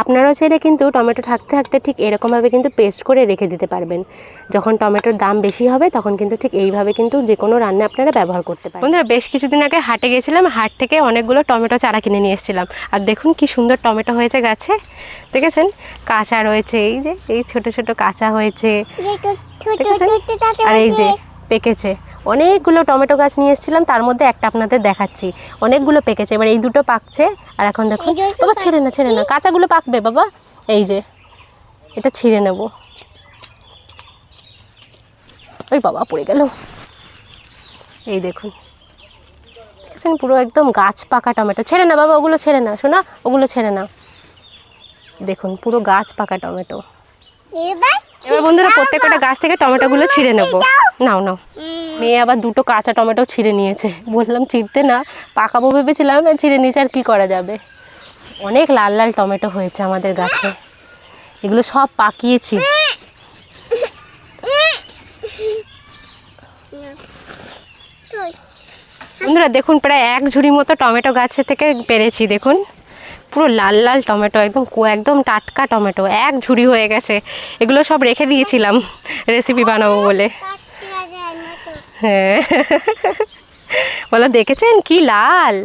আপনারাও চাইলে কিন্তু টমেটো থাকতে থাকতে ঠিক এরকমভাবে কিন্তু পেস্ট করে রেখে দিতে পারবেন। যখন টমেটোর দাম বেশি হবে তখন কিন্তু ঠিক এইভাবে কিন্তু যে কোনো রান্না আপনারা ব্যবহার করতে পারেন। বন্ধুরা বেশ কিছুদিন আগে হাটে গেছিলাম হাট থেকে অনেকগুলো টমেটো চারা কিনে নিয়ে এসেছিলাম। আর দেখুন কি সুন্দর টমেটো হয়েছে গাছে। দেখেছেন? কাঁচা রয়েছে এই যে এই ছোট ছোট কাঁচা হয়েছে। আর এই যে পেকেছে। অনেকগুলো টমেটো গাছ নিয়ে এসেছিলাম তার মধ্যে একটা আপনাদের দেখাচ্ছি। অনেকগুলো পেকেছে এবার এই দুটো পাকছে। আর এখন দেখুন বাবা ছেড়ে না ছেড়ে না। কাঁচাগুলো পাকবে বাবা। এই যে এটা ছিঁড়ে নেব। ওই বাবা পড়ে গেল। এই দেখুন। দেখেছেন পুরো একদম গাছ পাকা টমেটো। ছেড়ে না বাবা ওগুলো ছেড়ে না। শোনা ওগুলো ছেড়ে না। দেখুন পুরো গাছ পাকা টমেটো। এবার এবার বন্ধুরা প্রত্যেকটা গাছ থেকে টমেটোগুলো ছিঁড়ে নেব। নাও নাও। মেয়ে আবার দুটো কাঁচা টমেটো ছিঁড়ে নিয়েছে। বললাম ছিঁড়তে না পাকাবো ভেবেছিলাম ছিঁড়ে নিয়েছে আর কী করা যাবে? অনেক লাল লাল টমেটো হয়েছে আমাদের গাছে। এগুলো সব পাকিয়েছি। বন্ধুরা দেখুন প্রায় এক ঝুড়ি মতো টমেটো গাছে থেকে পেরেছি দেখুন। পুরো লাল লাল টমেটো, একদম একদম টাটকা টমেটো, এক ঝুড়ি হয়ে গেছে। এগুলো সব রেখে দিয়েছিলাম রেসিপি বানাবো বলে। হ্যাঁ। বলো, দেখেছেন কি লাল।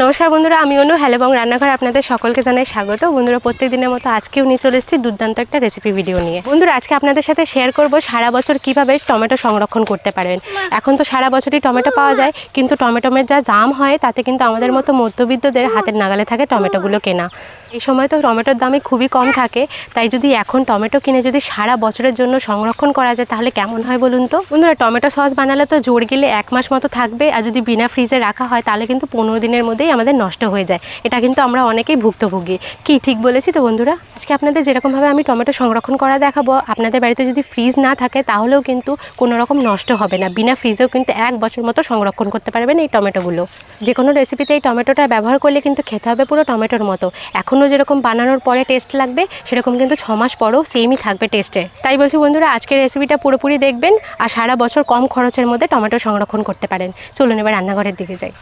নমস্কার বন্ধুরা, আমি অনু। হ্যালো এবং রান্নাঘর আপনাদের সকলকে জানাই স্বাগত। বন্ধুরা প্রত্যেক দিনের মতো আজকেও নিয়ে চলে এসেছি দুর্দান্ত একটা রেসিপি ভিডিও নিয়ে। বন্ধুরা, আজকে আপনাদের সাথে শেয়ার করব সারা বছর কীভাবে টমেটো সংরক্ষণ করতে পারবেন এখন তো সারা বছরই টমেটো পাওয়া যায়, কিন্তু টমেটোমের যা দাম হয়, তাতে কিন্তু আমাদের মতো মধ্যবিত্তদের হাতের নাগালে থাকে টমেটোগুলো কেনা। এই সময় তো টমেটোর দামই খুবই কম থাকে, তাই যদি এখন টমেটো কিনে যদি সারা বছরের জন্য সংরক্ষণ করা যায় তাহলে কেমন হয় বলুন তো? বন্ধুরা, টমেটো সস বানালে তো জোর গেলে এক মাস মতো থাকবে, আর যদি বিনা ফ্রিজে রাখা হয় তাহলে কিন্তু পনেরো দিনের মধ্যেই আমাদের নষ্ট হয়ে যায়। এটা কিন্তু আমরা অনেকেই ভুক্তভোগী। কি ঠিক বলেছি তো বন্ধুরা? আজকে আপনাদের যেরকমভাবে আমি টমেটো সংরক্ষণ করা দেখাবো, আপনাদের বাড়িতে যদি ফ্রিজ না থাকে তাহলেও কিন্তু কোনো রকম নষ্ট হবে না। বিনা ফ্রিজেও কিন্তু এক বছর মতো সংরক্ষণ করতে পারবেন এই টমেটোগুলো। যে কোনো রেসিপিতে এই টমেটোটা ব্যবহার করলে কিন্তু খেতে হবে পুরো টমেটোর মতো। এখনও যেরকম বানানোর পরে টেস্ট লাগবে সেরকম কিন্তু ছ মাস পরেও সেমই থাকবে টেস্টে তাই বলছি বন্ধুরা আজকের রেসিপিটা পুরোপুরি দেখবেন আর সারা বছর কম খরচের মধ্যে টমেটো সংরক্ষণ করতে পারেন। চলুন এবার রান্নাঘরের দিকে যাই।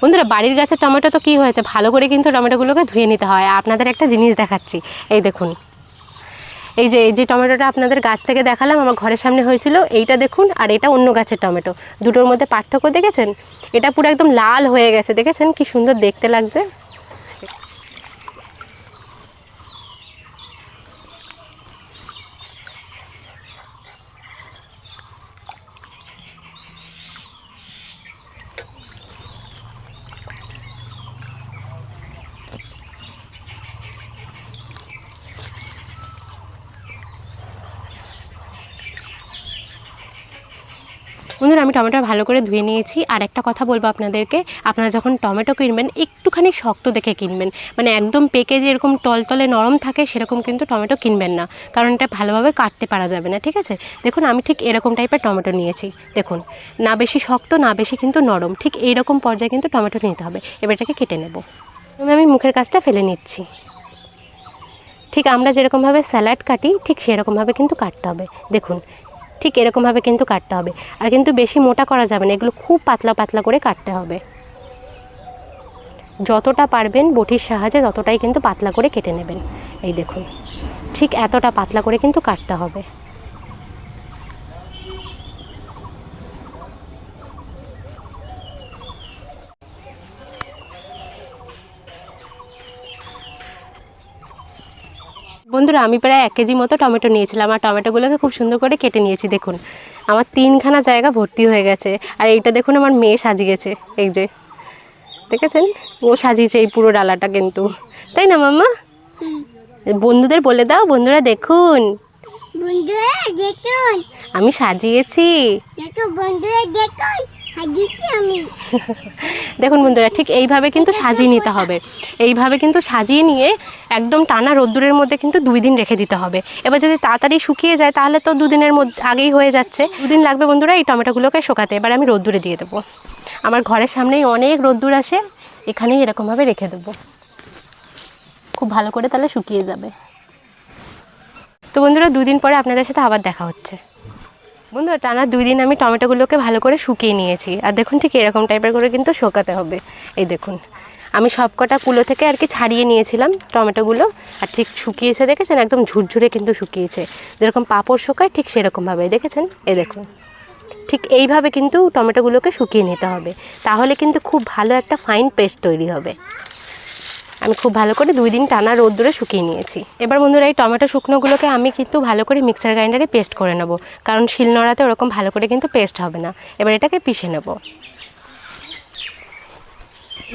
বন্ধুরা বাড়ির গাছের টমেটো তো কী হয়েছে? ভালো করে কিন্তু টমেটোগুলোকে ধুয়ে নিতে হয়। আপনাদের একটা জিনিস দেখাচ্ছি। এই দেখুন। এই যে এই যে টমেটোটা আপনাদের গাছ থেকে দেখালাম, আমার ঘরের সামনে হয়েছিল, এইটা দেখুন, আর এটা অন্য গাছের টমেটো। দুটোর মধ্যে পার্থক্য দেখেছেন? এটা পুরো একদম লাল হয়ে গেছে, দেখেছেন? কি সুন্দর দেখতে লাগছে। বন্ধুরা, আমি টমেটো ভালো করে ধুয়ে নিয়েছি। আর একটা কথা বলব আপনাদেরকে, আপনারা যখন টমেটো কিনবেন, একটুখানি শক্ত দেখে কিনবেন। মানে একদম পেকে যে এরকম টলতলে নরম থাকে, সেরকম কিন্তু টমেটো কিনবেন না। কারণ এটা ভালোভাবে কাটতে পারা যাবে না, ঠিক আছে? দেখুন, আমি ঠিক এরকম টাইপের টমেটো নিয়েছি। দেখুন, না বেশি শক্ত, না বেশি কিন্তু নরম। ঠিক এইরকম পর্যায়ে কিন্তু টমেটো নিতে হবে। এবার এটাকে কেটে নেব। আমি মুখের কাজটা ফেলে নিচ্ছি। ঠিক আমরা যেরকমভাবে স্যালাড কাটি, ঠিক সেরকমভাবে কিন্তু কাটতে হবে। দেখুন ঠিক এরকমভাবে কিন্তু কাটতে হবে। আর কিন্তু বেশি মোটা করা যাবে না, এগুলো খুব পাতলা পাতলা করে কাটতে হবে। যতটা পারবেন বটির সাহায্যে ততটাই কিন্তু পাতলা করে কেটে নেবেন। এই দেখুন, ঠিক এতটা পাতলা করে কিন্তু কাটতে হবে। বন্ধুরা আমি প্রায় এক কেজি মতো টমেটো নিয়েছিলাম আর টমেটোগুলোকে খুব সুন্দর করে কেটে নিয়েছি দেখুন। আমার তিনখানা জায়গা ভর্তি হয়ে গেছে আর এইটা দেখুন আমার মেয়ে সাজিয়েছে এই যে। দেখেছেন? ও সাজিয়েছে এই পুরো ডালাটা কিন্তু। তাই না মাম্মা? বন্ধুদের বলে দাও বন্ধুরা দেখুন। আমি সাজিয়েছি। বন্ধুরা দেখুন। দেখুন বন্ধুরা ঠিক এইভাবে কিন্তু সাজিয়ে নিতে হবে। এইভাবে কিন্তু সাজিয়ে নিয়ে একদম টানা রোদ্দুরের মধ্যে কিন্তু দুই দিন রেখে দিতে হবে। এবার যদি তাড়াতাড়ি শুকিয়ে যায় তাহলে তো দুদিনের মধ্যে আগেই হয়ে যাচ্ছে। দুদিন লাগবে বন্ধুরা এই টমেটোগুলোকে শোকাতে। এবার আমি রোদ্দুরে দিয়ে দেবো। আমার ঘরের সামনেই অনেক রোদ্দুর আসে। এখানেই এরকমভাবে রেখে দেবো। খুব ভালো করে তাহলে শুকিয়ে যাবে। তো বন্ধুরা দুদিন পরে আপনাদের সাথে আবার দেখা হচ্ছে। বন্ধুরা টানা দুই দিন আমি টমেটোগুলোকে ভালো করে শুকিয়ে নিয়েছি। আর দেখুন ঠিক এরকম টাইপের করে কিন্তু শোকাতে হবে। এই দেখুন, আমি সবকটা কুলো থেকে আর কি ছাড়িয়ে নিয়েছিলাম টমেটোগুলো। আর ঠিক শুকিয়েছে, দেখেছেন? একদম ঝুরঝুরে কিন্তু শুকিয়েছে। যেরকম পাঁপড় শোকায় ঠিক সেরকমভাবে, দেখেছেন? এ দেখুন, ঠিক এইভাবে কিন্তু টমেটোগুলোকে শুকিয়ে নিতে হবে। তাহলে কিন্তু খুব ভালো একটা ফাইন পেস্ট তৈরি হবে। আমি খুব ভালো করে দুই দিন টানা রোদ্দুরে শুকিয়ে নিয়েছি। এবার বন্ধুরা, এই টমেটো শুকনোগুলোকে আমি কিন্তু ভালো করে মিক্সার গ্রাইন্ডারে পেস্ট করে নেব। কারণ শিলনোড়াতে ওরকম ভালো করে কিন্তু পেস্ট হবে না। এবার এটাকে পিষে নেব।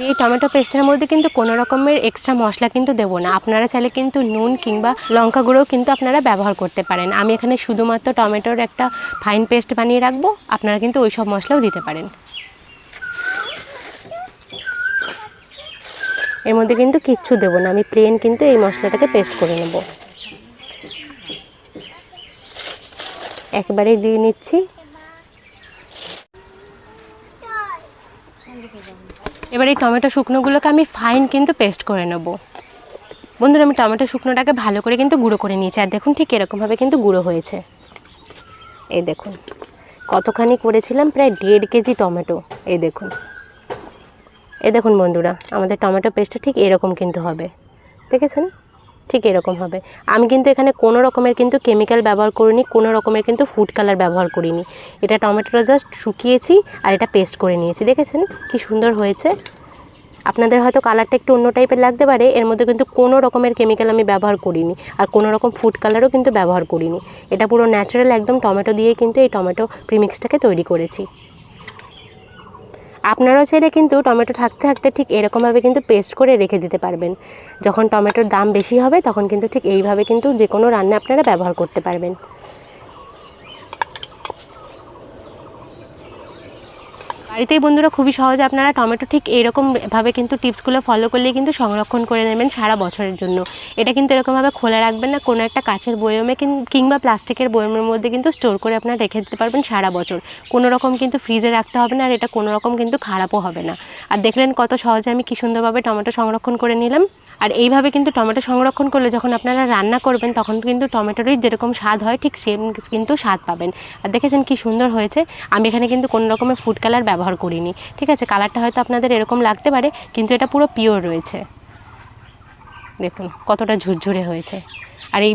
এই টমেটো পেস্টের মধ্যে কিন্তু কোনো রকমের এক্সট্রা মশলা কিন্তু দেবো না। আপনারা চাইলে কিন্তু নুন কিংবা লঙ্কা গুঁড়ো কিন্তু আপনারা ব্যবহার করতে পারেন। আমি এখানে শুধুমাত্র টমেটোর একটা ফাইন পেস্ট বানিয়ে রাখব। আপনারা কিন্তু ওই সব মশলাও দিতে পারেন। এর মধ্যে কিন্তু কিচ্ছু দেবো না। আমি প্লেন কিন্তু এই মশলাটাকে পেস্ট করে নেব। একবারে দিয়ে নিচ্ছি। এবার এই টমেটো শুকনোগুলোকে আমি ফাইন কিন্তু পেস্ট করে নেব। বন্ধুরা, আমি টমেটো শুকনোটাকে ভালো করে কিন্তু গুঁড়ো করে নিয়েছি। আর দেখুন ঠিক এরকমভাবে কিন্তু গুঁড়ো হয়েছে। এই দেখুন, কতখানি করেছিলাম? প্রায় দেড় কেজি টমেটো। এই দেখুন এই দেখুন বন্ধুরা, আমাদের টমেটো পেস্টটা ঠিক এরকম কিন্তু হবে। দেখেছেন? ঠিক এরকম হবে। আমি কিন্তু এখানে কোনো রকমের কিন্তু কেমিক্যাল ব্যবহার করিনি, কোনো রকমের কিন্তু ফুড কালার ব্যবহার করিনি। এটা টমেটোটা জাস্ট শুকিয়েছি আর এটা পেস্ট করে নিয়েছি। দেখেছেন? কি সুন্দর হয়েছে। আপনাদের হয়তো কালারটা একটু অন্য টাইপের লাগতে পারে, এর মধ্যে কিন্তু কোনো রকমের কেমিক্যাল আমি ব্যবহার করিনি আর কোনো রকম ফুড কালারও কিন্তু ব্যবহার করিনি। এটা পুরো ন্যাচারাল একদম টমেটো দিয়ে কিন্তু এই টমেটো প্রিমিক্সটাকে তৈরি করেছি। আপনারাও চাইলে কিন্তু টমেটো থাকতে থাকতে ঠিক এরকমভাবে কিন্তু পেস্ট করে রেখে দিতে পারবেন। যখন টমেটোর দাম বেশি হবে, তখন কিন্তু ঠিক এইভাবে কিন্তু যে কোনো রান্না আপনারা ব্যবহার করতে পারবেন। বাড়িতেই বন্ধুরা খুবই সহজে আপনারা টমেটো ঠিক এইরকমভাবে কিন্তু টিপসগুলো ফলো করলে কিন্তু সংরক্ষণ করে নেবেন সারা বছরের জন্য। এটা কিন্তু এরকমভাবে খোলা রাখবেন না, কোনো একটা কাচের বয়মে কিংবা প্লাস্টিকের বয়মের মধ্যে কিন্তু স্টোর করে আপনারা রেখে দিতে পারবেন সারা বছর। কোনো রকম কিন্তু ফ্রিজে রাখতে হবে না আর এটা কোনো রকম কিন্তু খারাপও হবে না। আর দেখলেন কত সহজে আমি কী সুন্দরভাবে টমেটো সংরক্ষণ করে নিলাম। আর এইভাবে কিন্তু টমেটো সংরক্ষণ করলে যখন আপনারা রান্না করবেন, তখন কিন্তু টমেটোরই যেরকম স্বাদ হয়, ঠিক সেম কিন্তু স্বাদ পাবেন। আর দেখেছেন কি সুন্দর হয়েছে? আমি এখানে কিন্তু কোনো রকমের ফুড কালার ব্যবহার করিনি। ঠিক আছে কালারটা হয়তো আপনাদের এরকম লাগতে পারে, কিন্তু এটা পুরো পিওর রয়েছে। দেখুন, কতটা ঝুরঝুরে হয়েছে। আর এই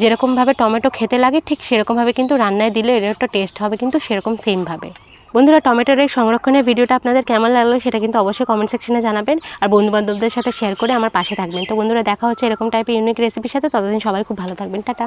যেরকমভাবে টমেটো খেতে লাগে, ঠিক সেরকমভাবে কিন্তু রান্নায় দিলে এর একটা টেস্ট হবে কিন্তু সেরকম সেমভাবে বন্ধুরা, টমেটোর এই সংরক্ষণের ভিডিওটা আপনাদের কেমন লাগল সেটা কিন্তু অবশ্যই কমেন্ট সেকশনে জানাবেন আর বন্ধুবান্ধবদের সাথে শেয়ার করে আমার পাশে থাকবেন। তো বন্ধুরা, দেখা হচ্ছে এরকম টাইপের ইউনিক রেসিপির সাথে। ততদিন সবাই খুব ভালো থাকবেন। টাটা।